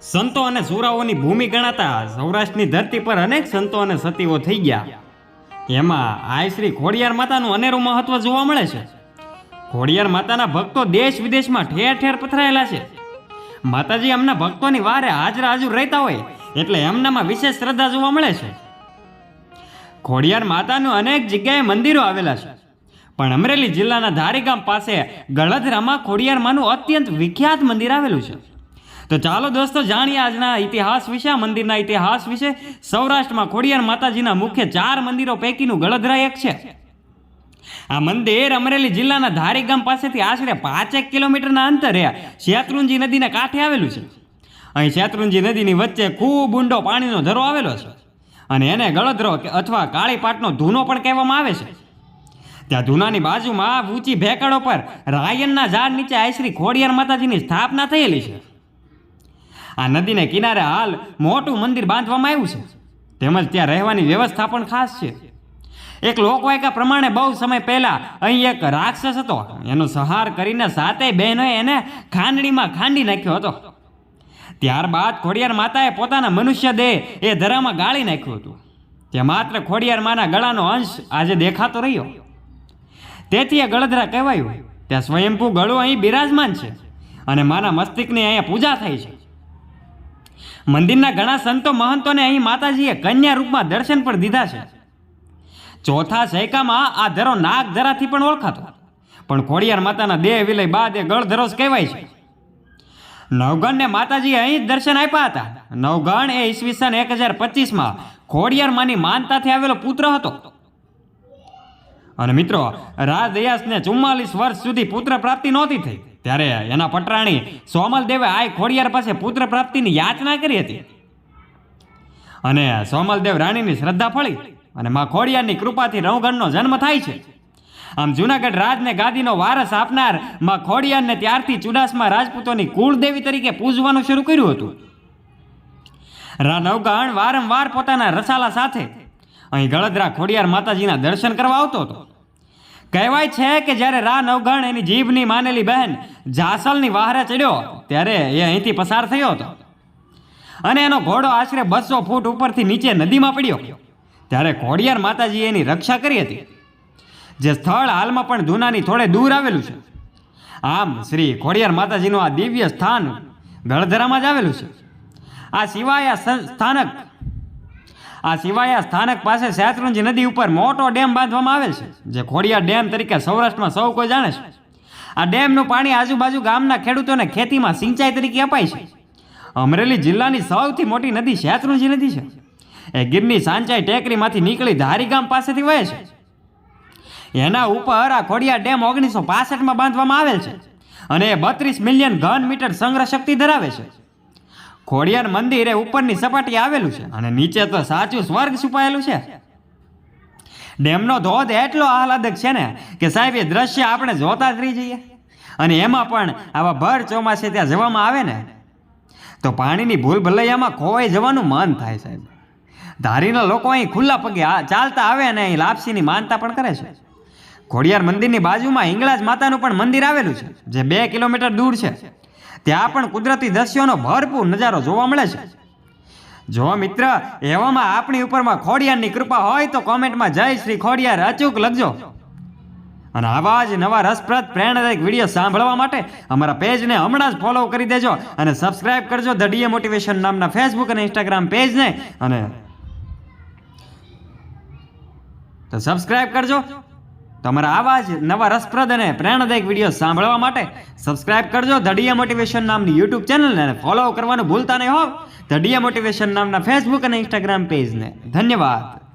સંતો અને સુરાઓની ભૂમિ ગણાતા સૌરાષ્ટ્રની ધરતી પર અનેક સંતો અને સતીઓ થઈ ગયા. એમાં આ શ્રી ખોડિયાર માતાનું અનેરું મહત્વ જોવા મળે છે. ખોડિયાર માતાના ભક્તો દેશ વિદેશમાં ઠેર ઠેર પથરાયેલા છે. માતાજી એમના ભક્તોની વારે હાજરા હાજર રહેતા હોય એટલે એમનામાં વિશેષ શ્રદ્ધા જોવા મળે છે. ખોડિયાર માતાનું અનેક જગ્યાએ મંદિરો આવેલા છે. પણ અમરેલી જિલ્લાના ધારીગામ પાસે ગળધરામાં ખોડિયાર માનું અત્યંત વિખ્યાત મંદિર આવેલું છે. તો ચાલો દોસ્તો, જાણીએ આજના ઇતિહાસ વિશે મંદિરના ઇતિહાસ વિશે. સૌરાષ્ટ્રમાં ખોડિયાર માતાજીના મુખ્ય ચાર મંદિરો પૈકીનું ગળધરા એક છે. આ મંદિર અમરેલી જિલ્લાના ધારીગામ પાસેથી આશરે પાંચેક કિલોમીટરના અંતરે શેત્રુંજી નદીના કાંઠે આવેલું છે. અહીં શેત્રુંજી નદીની વચ્ચે ખૂબ ઊંડો પાણીનો ધરો આવેલો છે અને એને ગળધરો કે અથવા કાળીપાટનો ધૂનો પણ કહેવામાં આવે છે. ત્યાં ધૂનાની બાજુમાં ઊંચી ભેકડો પર રાયનના ઝાડ નીચે આશરી ખોડિયાર માતાજીની સ્થાપના થયેલી છે. આ નદીને કિનારે હાલ મોટું મંદિર બાંધવામાં આવ્યું છે. તેમજ ત્યાં રહેવાની વ્યવસ્થા પણ ખાસ છે. એક લોકવાયકા પ્રમાણે બહુ સમય પહેલા અહીં એક રાક્ષસ હતો. એનો સહાર કરીને સાતેય બહેનોએ એને ખાંડણીમાં ખાંડી નાખ્યો હતો. ત્યારબાદ ખોડિયાર માતાએ પોતાના મનુષ્ય દેહ એ ધરામાં ગાળી નાખ્યું હતું. તે માત્ર ખોડિયાર માના ગળાનો અંશ આજે દેખાતો રહ્યો. તેથી એ ગળધરા કહેવાયું, ત્યાં સ્વયંભૂ ગળું અહીં બિરાજમાન છે અને માના મસ્તિકની અહીંયા પૂજા થાય છે. મંદિરના ઘણા સંતો મહંતોને અહીં માતાજીએ કન્યા રૂપમાં દર્શન પણ દીધા છે. ચોથા સૈકામાં આ ધરો નાગ ધરાથી પણ ઓળખાતો. પણ ખોડિયાર માતાના દેહ વિલય બાદ એ ગળધરો જ કહેવાય છે. નવગણને માતાજીએ અહીં જ દર્શન આપ્યા હતા. નવગણ એ ઈસવીસન એક હજાર પચીસમાં ખોડિયાર માની માનતાથી આવેલો પુત્ર હતો. અને મિત્રો રાજદયાસને ચુમ્માલીસ વર્ષ સુધી પુત્ર પ્રાપ્તિ નહોતી થઈ. ત્યારે એના પટરાણી સોમલદેવે આ ખોડિયાર પાસે પુત્ર પ્રાપ્તિની યાચના કરી હતી. અને સોમલદેવ રાણીની શ્રદ્ધા ફળી અને માં ખોડિયારની કૃપાથી રવગણનો જન્મ થાય છે. આમ જુનાગઢ રાજને ગાદીનો વારસ આપનારમાં ખોડિયારને ત્યારથી ચુડાસમાં રાજપૂતોની કુળદેવી તરીકે પૂજવાનું શરૂ કર્યું હતું. નવગણ વારંવાર પોતાના રસાલા સાથે અહીં ગળદરા ખોડિયાર માતાજીના દર્શન કરવા આવતો હતો. કહેવાય છે કે જ્યારે રા નવગણ એની જીભની માનેલી બહેન જાસલની વાહરે ચડ્યો, ત્યારે એ અહીંથી પસાર થયો હતો. અને એનો ઘોડો આશરે બસો ફૂટ ઉપરથી નીચે નદીમાં પડ્યો. ત્યારે ઘોડિયાર માતાજીએ એની રક્ષા કરી હતી. જે સ્થળ હાલમાં પણ જૂનાની થોડે દૂર આવેલું છે. આમ શ્રી ઘોડિયાર માતાજીનું આ દિવ્ય સ્થાન ગળધરામાં જ આવેલું છે. આ સિવાય આ સ્થાનક આ સિવાય સ્થાનક પાસે શેત્રુંજી નદી ઉપર મોટો ડેમ બાંધવામાં આવેલ છે, જે ખોડિયાર ડેમ તરીકે સૌરાષ્ટ્રમાં સૌ કોઈ જાણે છે. આ ડેમનું પાણી આજુબાજુ ગામના ખેડૂતોને ખેતીમાં સિંચાઈ તરીકે અપાય છે. અમરેલી જિલ્લાની સૌથી મોટી નદી શેત્રુંજી નદી છે. એ ગીરની સાંચાઈ ટેકરીમાંથી નીકળી ધારી ગામ પાસેથી વહે છે. એના ઉપર આ ખોડિયાર ડેમ ઓગણીસો પાસઠમાં બાંધવામાં આવેલ છે અને એ બત્રીસ મિલિયન ઘન મીટર સંગ્રહ શક્તિ ધરાવે છે. ખોડિયાર મંદિર એ ઉપરની સપાટી આવેલું છે અને નીચે તો સાચું સ્વર્ગ છુપાયેલું છે. ડેમનો ધોધ એટલો આહલાદક છે ને કે સાહેબ, એ દ્રશ્ય આપણે જોતા જ રહી જઈએ. અને એમાં પણ આવા ભર ચોમાસે ત્યાં જવામાં આવે ને, તો પાણીની ભૂલ ભલૈયામાં ખોવાઈ જવાનું મન થાય સાહેબ. ધારીના લોકો અહીં ખુલ્લા પગે ચાલતા આવે અને અહીં લાપસીની માનતા પણ કરે છે. ખોડિયાર મંદિરની બાજુમાં હિંગળાજ માતાનું પણ મંદિર આવેલું છે, જે બે કિલોમીટર દૂર છે. ત્યાં પણ કુદરતી દ્રશ્યોનો ભરપૂર નજારો જોવા મળે છે. જો મિત્ર, એવામાં આપણી ઉપરમાં ખોડિયારની કૃપા હોય તો કોમેન્ટમાં જય શ્રી ખોડિયાર અચૂક લખજો. અને આવા જ નવા રસપ્રદ, પ્રેરણાદાયક વીડિયો સાંભળવા માટે અમારા પેજને હમણાં જ ફોલો કરી દેજો અને સબસ્ક્રાઇબ કરજો ધ ડીએ મોટિવેશન નામના ફેસબુક અને ઇન્સ્ટાગ્રામ પેજને. અને તો સબસ્ક્રાઇબ કરજો. તમારા આવા જ નવા રસપ્રદ અને પ્રેરણાદાયક વીડિયો સાંભળવા માટે સબસ્ક્રાઇબ કરજો ધડિયા મોટિવેશન નામની યુટ્યુબ ચેનલને અને ફોલો કરવાનું ભૂલતા નહીં હોવ ધડિયા મોટિવેશન નામના ફેસબુક અને ઇન્સ્ટાગ્રામ પેજને ધન્યવાદ.